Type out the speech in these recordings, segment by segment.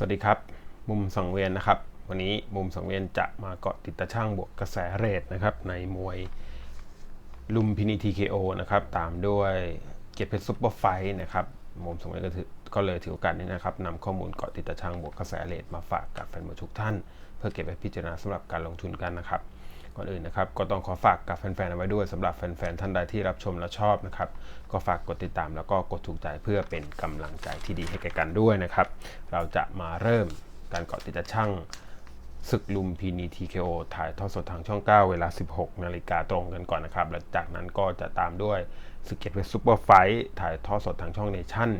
สวัสดีครับ มุมสังเวียนนะครับ วันนี้มุมสังเวียนจะมาเกาะติดตะช่างบวกกระแสเรทนะครับ ในมวยลุมพินีทีเคโอนะครับ ตามด้วยเกียรติเพชรซุปเปอร์ไฟท์นะครับ มุมสังเวียนก็ถือก็เลยถือโอกาสนี้นะครับนำข้อมูลเกาะติดตะช่างบวกกระแสเรทมาฝากกับแฟนมวยทุกท่าน เพื่อเก็บไว้พิจารณาสำหรับการลงทุนกันนะครับ ก่อนอื่นนะครับก็ต้องขอฝากกับแฟนๆเอาไว้ด้วยสำหรับแฟนๆท่านใดที่รับชมและชอบนะครับก็ฝากกดติดตามแล้วก็กดถูกใจเพื่อเป็นกำลังใจที่ดีให้แก่กันด้วยนะครับ เราจะมาเริ่มการเกาะติดช่างศึกลุมพินีทีเคโอถ่ายทอดสดทางช่อง 9 เวลา 16 นาฬิกาตรงกันก่อนนะครับและจากนั้นก็จะตามด้วยสเก็ตเพชรซูเปอร์ไฟท์ถ่ายทอดสดทางช่องเนชั่น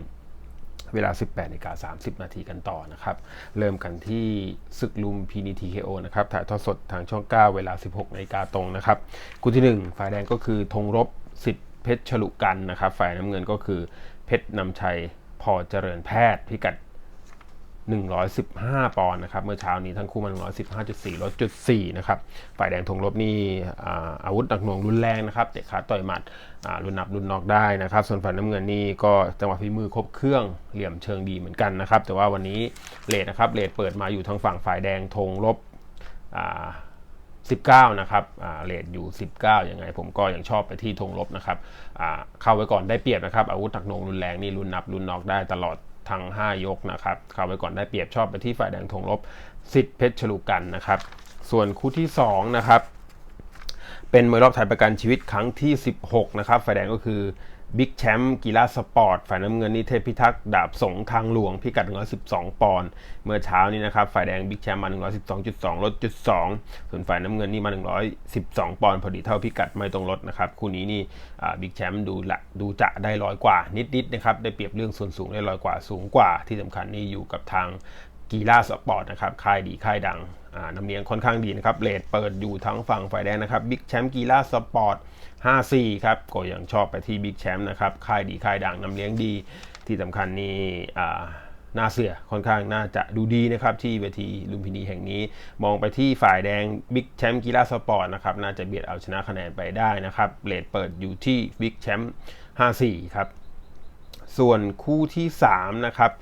เวลา 18นาฬิกา30 นาทีกันต่อนะครับ เริ่มกันที่ศึกลุมพีนีทีเคโอนะครับ ถ่ายทอดสดทางช่อง 9 เวลา 16นาฬิกาตรงนะครับ คู่ที่ 1 ฝ่ายแดงก็คือธงรบสิทธิ์เพชรฉลุกันนะครับ ฝ่ายน้ำเงินก็คือเพชรนำชัยพอเจริญแพทย์พิกัด 115 ปอนด์นะครับ เมื่อเช้านี้ทั้งคู่มา115.4ลดจุด4นะครับ ฝ่ายแดงธงรบนี่อาวุธหนักหน่วงรุนแรงนะครับ เตะขาต่อยหมัดรุนนับรุนนอกได้นะครับ ส่วนฝ่ายน้ำเงินนี่ก็จังหวะฝีมือครบเครื่องเหลี่ยมเชิงดีเหมือนกันนะครับ แต่ว่าวันนี้เลทนะครับเลทเปิดมาอยู่ทางฝั่งฝ่ายแดงธงรบ19 นะครับเลทอยู่ 19 ยังไง ผมก็ยังชอบไปที่ธงลบนะครับเข้าไว้ก่อนได้เปรียบนะครับ อาวุธหนักหน่วงรุนแรงนี่รุนนับรุนนอกได้ตลอด ทั้ง 5 ยกนะครับเข้าไปก่อนได้เปรียบชอบไปที่ฝ่ายแดงทงลบสิทธิ์เพชรฉลูกันนะครับ ส่วนคู่ที่ 2 นะครับ เป็นมวยรอบไทยประกันชีวิตครั้งที่ 16 นะครับ ฝ่ายแดงก็คือ บิ๊กแชมป์กีฬาสปอร์ตฝ่ายน้ำเงินนี่เทพพิทักษ์ดาบสงทางหลวงพิกัด 112 ปอนด์เมื่อเช้านี้นะครับ ฝ่ายแดงบิ๊กแชมป์มา 112.2 ลดจุด2ส่วนฝ่ายน้ำเงินนี่มา 112 ปอนด์พอดีเท่าพิกัดไม่ตรงลดนะครับ คู่นี้นี่บิ๊กแชมป์ดูละดูจะได้ร้อยกว่า นิดๆนะครับได้เปรียบเรื่องส่วนสูงได้ร้อยกว่าสูงกว่าที่สำคัญนี่อยู่กับทางกีฬาสปอร์ตนะครับค่ายดีค่ายดัง น้ำเนียงค่อนข้างดีนะครับเลทเปิดอยู่ทั้งฝั่งฝ่ายแดงนะครับบิ๊กแชมป์กีฬาสปอร์ต54 ครับ ก็ยังชอบไปที่บิ๊กแชมป์นะครับ ค่ายดีค่ายดังน้ำเลี้ยงดี ที่สำคัญนี่หน้าเสือค่อนข้างน่าจะดูดีนะครับ ที่เวทีลุมพินีแห่งนี้ มองไปที่ฝ่ายแดงบิ๊กแชมป์กีฬาสปอร์ตนะครับ น่าจะเบียดเอาชนะคะแนนไปได้นะครับเลทเปิดอยู่ที่บิ๊กแชมป์54 ครับ ส่วนคู่ที่ 3 นะครับ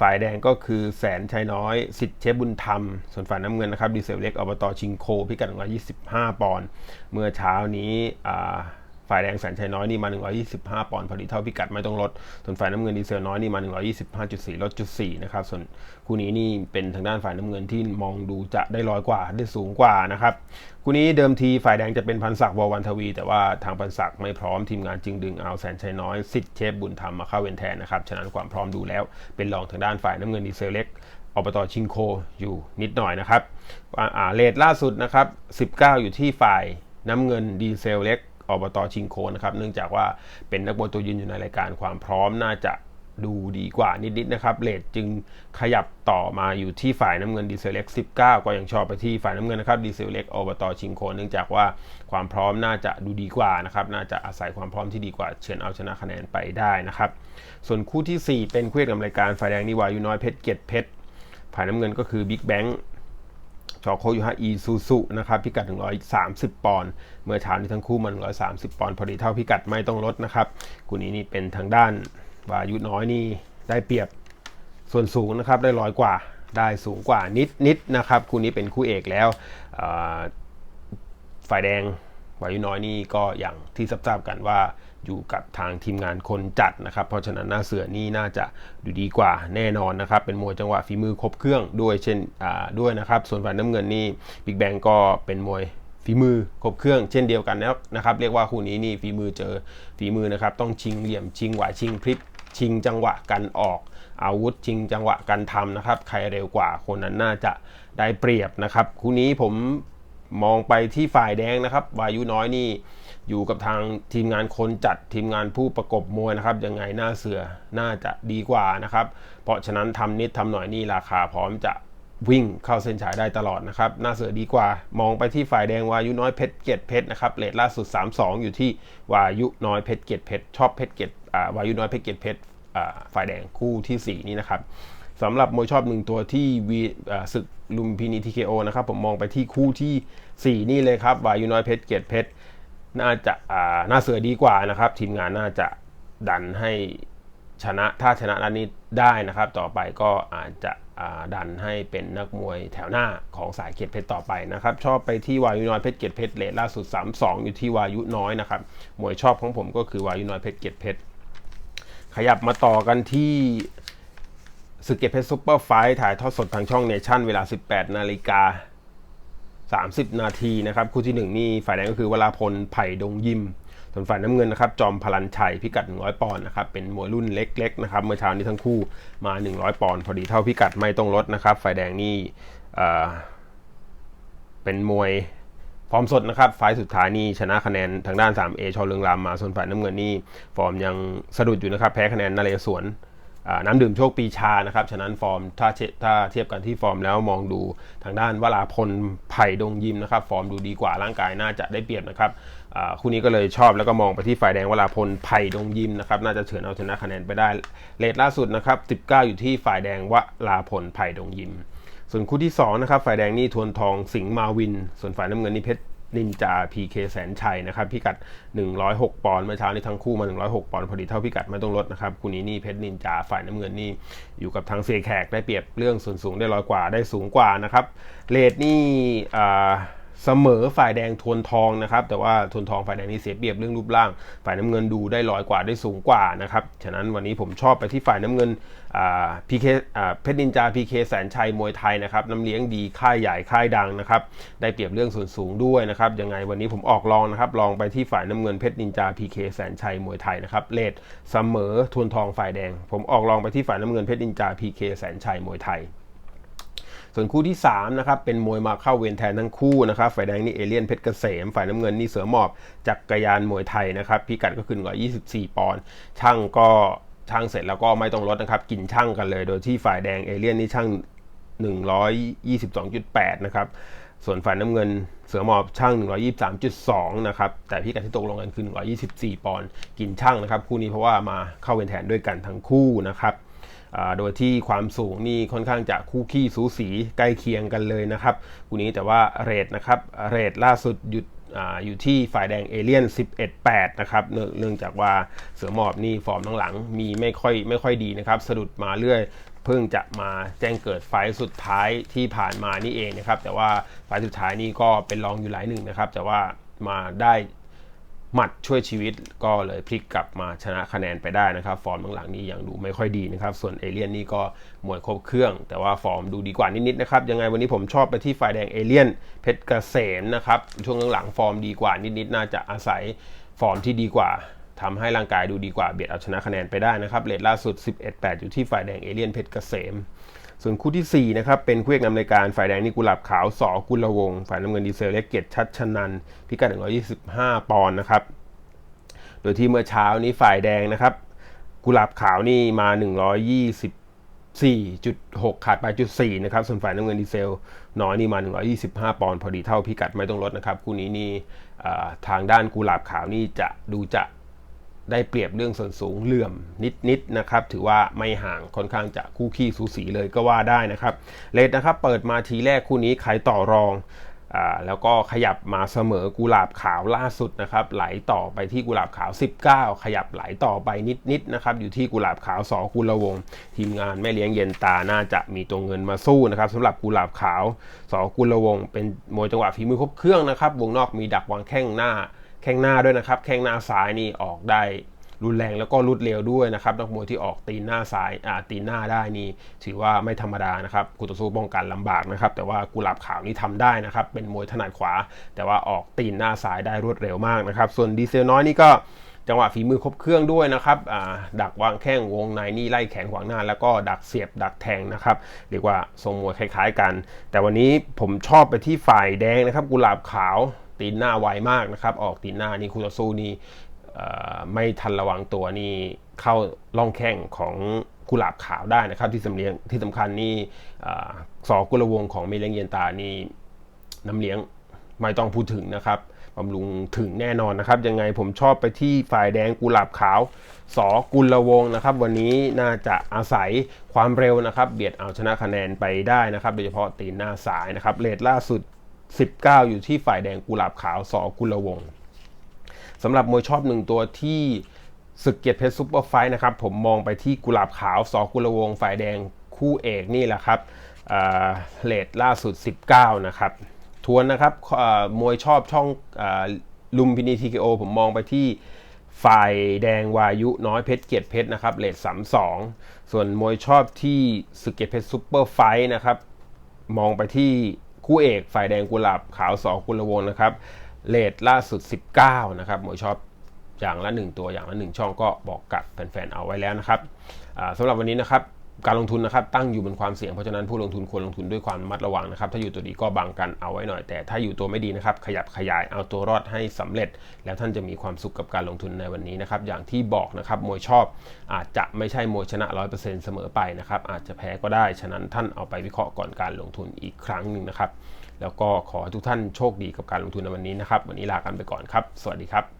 ฝ่ายแดงก็คือแสนชัยน้อย สิทธิ์เชฟบุญธรรม ส่วนฝ่ายน้ำเงินนะครับ ดีเซลเล็กอบตชิงโค พิกัด125 ปอนด์ เมื่อเช้านี้ ฝ่ายแดงแสนชัยน้อยนี่มา 125 ปอนด์พอดีเท่าพิกัดไม่ต้องลด ส่วนฝ่ายน้ำเงินดีเซลน้อยนี่มา 125.4 ลดจุด4นะครับ ส่วนคู่นี้นี่เป็นทางด้านฝ่ายน้ำเงินที่มองดูจะได้ลอยกว่าได้สูงกว่านะครับ คู่นี้เดิมทีฝ่ายแดงจะเป็นพันศักดิ์ววันทวี แต่ว่าทางพันศักดิ์ไม่พร้อมทีมงานจึงดึงเอาแสนชัยน้อยสิทธิ์เชฟบุญธรรมมาเข้าเวนแทนนะครับ ฉะนั้นความพร้อมดูแล้ว เป็นรองทางด้านฝ่ายน้ำเงินดีเซลเล็กอบตชิงโคอยู่นิดหน่อยนะครับเลทล่าสุดนะครับ 19 อยู่ที่ฝ่ายน้ำเงินดีเซลเล็ก อบตชิงโคนะครับ เนื่องจากว่าเป็นนักบอลตัวยืนอยู่ในรายการความพร้อมน่าจะดูดีกว่านิดๆนะครับเลทจึงขยับต่อมาอยู่ที่ฝ่ายน้ำเงินดีเซลเล็ก19 ก็ยังชอบไปที่ฝ่ายน้ำเงินนะครับดีเซลเล็กอบตชิงโคนเนื่องจากว่าความพร้อมน่าจะดูดีกว่านะครับน่าจะอาศัยความพร้อมที่ดีกว่าเฉือนเอาชนะคะแนนไปได้นะครับ ส่วนคู่ที่ 4 เป็นคู่เอกนำรายการฝ่ายแดงนิวายุน้อยเพชรเกียรติเพชรฝ่ายน้ำเงินก็คือบิ๊กแบงค์ จอโคยูฮะอีซูซุนะครับพิกัด 130 ปอนด์เมื่อเช้านี้ทั้งคู่มัน130 ปอนด์พอดีเท่าพิกัดไม่ต้องลดนะครับคู่นี้นี่เป็นทางด้านวายุน้อยนี่ได้เปรียบส่วนสูงนะครับได้ร้อยกว่าได้สูงกว่านิดนิดนะครับคู่นี้เป็นคู่เอกแล้วฝ่ายแดงวายุน้อยนี่ก็อย่างที่ทราบกันว่า อยู่กับทางทีมงานคนจัดนะครับ เพราะฉะนั้นหน้าเสือนี่น่าจะดูดีกว่าแน่นอนนะครับ เป็นมวยจังหวะฝีมือครบเครื่องด้วยเช่นด้วยนะครับ ส่วนฝ่ายน้ำเงินนี่บิ๊กแบงก็เป็นมวยฝีมือครบเครื่องเช่นเดียวกันแล้วนะครับ เรียกว่าคู่นี้นี่ฝีมือเจอฝีมือนะครับ ต้องชิงเหลี่ยมชิงหวาชิงพลิกชิงจังหวะกันออกอาวุธชิงจังหวะกันทำนะครับ ใครเร็วกว่าคนนั้นน่าจะได้เปรียบนะครับ คู่นี้ผมมองไปที่ฝ่ายแดงนะครับ วายุน้อยนี่ อยู่กับทางทีมงานคนจัดทีมงานผู้ประกบมวยนะครับยังไงหน้าเสือน่าจะดีกว่านะครับ เพราะฉะนั้นทำนิดทำหน่อยนี่ราคาพร้อมจะวิ่งเข้าเส้นฉายได้ตลอดนะครับหน้าเสือดีกว่ามองไปที่ฝ่ายแดงวายุน้อยเพชรเกตเพชรนะครับเลทล่าสุด 3-2 อยู่ที่วายุน้อยเพชรเกตเพชรชอบเพชรเกตวายุน้อยเพชรเกตเพชรฝ่ายแดงคู่ที่ 4 นี้นะครับสำหรับมวยชอบหนึ่งตัวที่วีศึกลุมพินีทีเคโอนะครับผมมองไปที่คู่ที่ 4 นี่เลยครับวายุน้อยเพชรเกตเพชร น่าจะน่าเสือดีกว่านะครับ ทีมงานน่าจะดันให้ชนะถ้าชนะนัดนี้ได้นะครับ ต่อไปก็อาจจะดันให้เป็นนักมวยแถวหน้าของสายเกียรติเพชรต่อไปนะครับ ชอบไปที่วายุน้อยเพชรเกียรติเพชรเลทล่าสุด 3-2 อยู่ที่วายุน้อยนะครับมวยชอบของผมก็คือวายุน้อยเพชรเกียรติเพชรขยับมาต่อกันที่สึกเกียรติเพชรซุปเปอร์ไฟท์ถ่ายทอดสดทางช่องเนชั่นเวลา 18 นาฬิกา 30 นาทีนะครับคู่ที่ 1 นี่ฝ่ายแดงก็คือวราพลไผ่ดงยิม ส่วนฝ่ายน้ำเงินนะครับจอมพลันชัยพิกัด 100 ปอนด์นะครับเป็นมวยรุ่นเล็กๆนะครับเมื่อเช้านี้ทั้งคู่มา 100 ปอนด์พอดีเท่าพิกัดไม่ต้องลดนะครับฝ่ายแดงนี่เอ่อเป็นมวยฟอร์มสดนะครับไฟล์สุดท้ายนี่ชนะคะแนนทางด้าน 3A ชอเลืองรามมาส่วนฝ่ายน้ำเงินนี่ฟอร์มยังสะดุดอยู่นะครับแพ้คะแนนนาเรศวรอ่า น้ำดื่มโชคปีชานะครับ ฉะนั้นฟอร์มถ้าเชถ้าเทียบกันที่ฟอร์มแล้วมองดูทางด้านวราพลไผ่ดงยิมนะครับ ฟอร์มดูดีกว่าร่างกายน่าจะได้เปรียบนะครับคู่นี้ก็เลยชอบแล้วก็มองไปที่ฝ่ายแดงวราพลไผ่ดงยิมนะครับ น่าจะเฉือนเอาชนะคะแนนไปได้เลทล่าสุดนะครับ 19 อยู่ที่ฝ่ายแดงวราพลไผ่ดงยิม ส่วนคู่ที่2นะครับฝ่ายแดงนี่ทวนทองสิงห์มาวิน ส่วนฝ่ายน้ำเงินนี่เพชร นินจา PK แสนชัยนะครับพิกัด 106 ปอนด์เมื่อเช้านี้ทั้งคู่มา 106 ปอนด์พอดีเท่าพิกัดไม่ต้องลดนะครับคู่นี้นี่เพชรนินจาฝ่ายน้ำเงินนี่อยู่กับทางเสียแขกได้เปรียบเรื่องส่วนสูงได้ร้อยกว่าได้สูงกว่านะครับเลทนี่อ่า เสมอฝ่ายแดงทวนทองนะครับ แต่ว่าทวนทองฝ่ายแดงนี่เสียเปรียบเรื่องรูปร่าง ฝ่ายน้ำเงินดูได้ลอยกว่าได้สูงกว่านะครับ ฉะนั้นวันนี้ผมชอบไปที่ฝ่ายน้ำเงินพีเคเพชรนินจาพีเคแสนชัยมวยไทยนะครับน้ำเลี้ยงดีค่ายใหญ่ค่ายดังนะครับ ได้เปรียบเรื่องส่วนสูงด้วยนะครับ ยังไงวันนี้ผมออกลองนะครับ ลองไปที่ฝ่ายน้ำเงินเพชรนินจาพีเคแสนชัยมวยไทยนะครับ เลดเสมอทวนทองฝ่ายแดง ผมออกลองไปที่ฝ่ายน้ำเงินเพชรนินจาพีเคแสนชัยมวยไทย ส่วนคู่ที่3นะครับเป็นมวยมาเข้าเวรแทนทั้งคู่นะครับฝ่ายแดงนี่เอเลียนเพชรเกษม ฝ่ายน้ำเงินนี่เสือหมอบจักรยานมวยไทยนะครับพิกัดก็ขึ้นกว่า24 ปอนด์ช่างก็ช่างเสร็จแล้วก็ไม่ต้องลดนะครับกินช่างกันเลย โดยที่ฝ่ายแดงเอเลียนนี่ช่าง 122.8 นะครับส่วนฝ่ายน้ำเงินเสือหมอบช่าง 123.2 นะครับ แต่พิกัดที่ตกลงกันคือ 124 ปอนด์กินช่างนะครับ คู่นี้เพราะว่ามาเข้าเวรแทนด้วยกันทั้งคู่นะครับ โดยที่ความสูงนี่ค่อนข้างจะคู่ขี้สูสีใกล้เคียงกันเลยนะครับคู่นี้แต่ว่าเรทนะครับเรทล่าสุดหยุดออยู่ที่ฝ่ายแดงเอเลียน 11-8 นะครับเนื่องเนื่องจากว่าเสือหมอบนี่ฟอร์มหลังๆ มีไม่ค่อยไม่ค่อยดีนะครับ สะดุดมาเรื่อย เพิ่งจะมาแจ้งเกิดไฟสุดท้ายที่ผ่านมานี่เองนะครับ แต่ว่าไฟสุดท้ายนี่ก็เป็นรองอยู่หลายหนึ่งนะครับ แต่ว่ามาได้ หมัดช่วยชีวิตก็เลยพลิกกลับมาชนะคะแนนไปได้นะครับ ฟอร์มหลังๆนี้ยังดูไม่ค่อยดีนะครับ ส่วนเอเลียนนี่ก็มวยครบเครื่อง แต่ว่าฟอร์มดูดีกว่านิดๆนะครับ ยังไงวันนี้ผมชอบไปที่ฝ่ายแดงเอเลียนเพชรเกษมนะครับ ช่วงหลังๆฟอร์มดีกว่านิดๆน่าจะอาศัยฟอร์มที่ดีกว่าทำให้ร่างกายดูดีกว่าเบียดเอาชนะคะแนนไปได้นะครับเลทล่าสุด 11-8 อยู่ที่ฝ่ายแดงเอเลียนเพชรเกษม ส่วนคู่ที่ 4 นะครับ เป็นคู่เอกนำรายการฝ่ายแดงนี่กุหลาบขาวสอกุลวง ฝ่ายน้ำเงินดีเซลเล็กเกตชัดชนัน พิกัด 125 ปอนด์นะครับ โดยที่เมื่อเช้านี้ฝ่ายแดงนะครับ กุหลาบขาวนี่มา 124.6 ขาดไปจุด4นะครับ ส่วนฝ่ายน้ำเงินดีเซลน้อยนี่มา 125 ปอนด์พอดีเท่าพิกัดไม่ต้องลดนะครับ คู่นี้นี่ทางด้านกุหลาบขาวนี่จะดูจะ ได้เปรียบเรื่องส่วนสูงเหลื่อมนิดๆนะครับ ถือว่าไม่ห่างค่อนข้างจะคู่ขี้สูสีเลยก็ว่าได้นะครับเลทนะครับ เปิดมาทีแรกคู่นี้ใครต่อรองอ่าแล้วก็ขยับมาเสมอกุหลาบขาวล่าสุดนะครับ ไหลต่อไปที่กุหลาบขาว 19 ขยับไหลต่อไปนิดๆนะครับ อยู่ที่กุหลาบขาวสอกุลวง ทีมงานแม่เลี้ยงเย็นตาน่าจะมีตัวเงินมาสู้นะครับสำหรับกุหลาบขาวสอกุลวง เป็นมวยจังหวะฝีมือครบเครื่องนะครับ วงนอกมีดักวางแข้งหน้า ข้งหน้าด้วยนะครับ แข้งหน้าซ้ายนี่ออกได้รุนแรงแล้วก็รุดเร็วด้วยนะครับนักมวยที่ออกตีนหน้าซ้ายอ่าตีนหน้าได้นี่ถือว่าไม่ธรรมดานะครับคู่ต่อสู้ป้องกันลำบากนะครับ แต่ว่ากุหลาบขาวนี่ทำได้นะครับ เป็นมวยถนัดขวา แต่ว่าออกตีนหน้าซ้ายได้รวดเร็วมากนะครับ ส่วนดีเซลน้อยนี่ก็จังหวะฝีมือครบเครื่องด้วยนะครับดักวางแข้งวงในนี่ไล่แขนขวางหน้า แล้วก็ดักเสียบดักแทงนะครับเรียกว่าทรงมวยคล้าย ๆกัน แต่วันนี้ผมชอบไปที่ฝ่ายแดงนะครับ กุหลาบขาว ตีนหน้าไวมากนะครับ ออกตีนหน้านี่คู่ต่อสู้นี่ไม่ทันระวังตัวนี่เข้าล่องแข้งของกุหลาบขาวได้นะครับ ที่สำเนียงที่สำคัญนี่สอกุลวงของเมเลียงเยนตานี่น้ำเลี้ยงไม่ต้องพูดถึงนะครับบำรุงถึงแน่นอนนะครับ ยังไงผมชอบไปที่ฝ่ายแดงกุหลาบขาว สอกุลวงนะครับ วันนี้น่าจะอาศัยความเร็วนะครับ เบียดเอาชนะคะแนนไปได้นะครับ โดยเฉพาะตีนหน้าสายนะครับเลทล่าสุด 19 อยู่ที่ฝ่ายแดงกุหลาบขาวสอกุลวงสำหรับมวยชอบหนึ่งตัวที่ศึกเกียรติเพชรซุปเปอร์ไฟนะครับ ผมมองไปที่กุหลาบขาวสอกุลวงฝ่ายแดงคู่เอกนี่แหละครับเลทล่าสุด 19 นะครับ ทวนนะครับมวยชอบช่องลุมพินีทีเคโอผมมองไปที่ฝ่ายแดงวายุน้อยเพชรเกียรติเพชรนะครับเลท32ส่วนมวยชอบที่สึกเกียรติเพชรซูเปอร์ไฟนะครับ มองไปที่ คู่เอกฝ่ายแดงกุหลาบขาวสอกุลวงนะครับเลทล่าสุด 19 นะครับมวยชอบอย่างละ 1 ตัวอย่างละ 1 ช่องก็บอกกับแฟนๆเอาไว้แล้วนะครับสำหรับวันนี้นะครับ การลงทุนนะครับตั้งอยู่บนความเสี่ยงเพราะฉะนั้นผู้ลงทุนควรลงทุนด้วยความมัดระวังนะครับถ้าอยู่ตัวดีก็บังกันเอาไว้หน่อย แต่ถ้าอยู่ตัวไม่ดีนะครับขยับขยายเอาตัวรอดให้สำเร็จ แล้วท่านจะมีความสุขกับการลงทุนในวันนี้นะครับอย่างที่บอกนะครับมวยชอบอาจจะไม่ใช่มวยชนะ 100%เสมอไปนะครับอาจจะแพ้ก็ได้ฉะนั้นท่านเอาไปวิเคราะห์ก่อนการลงทุนอีกครั้งหนึ่งนะครับแล้วก็ขอทุกท่านโชคดีกับการลงทุนในวันนี้นะครับวันนี้ลากันไปก่อนครับ สวัสดีครับ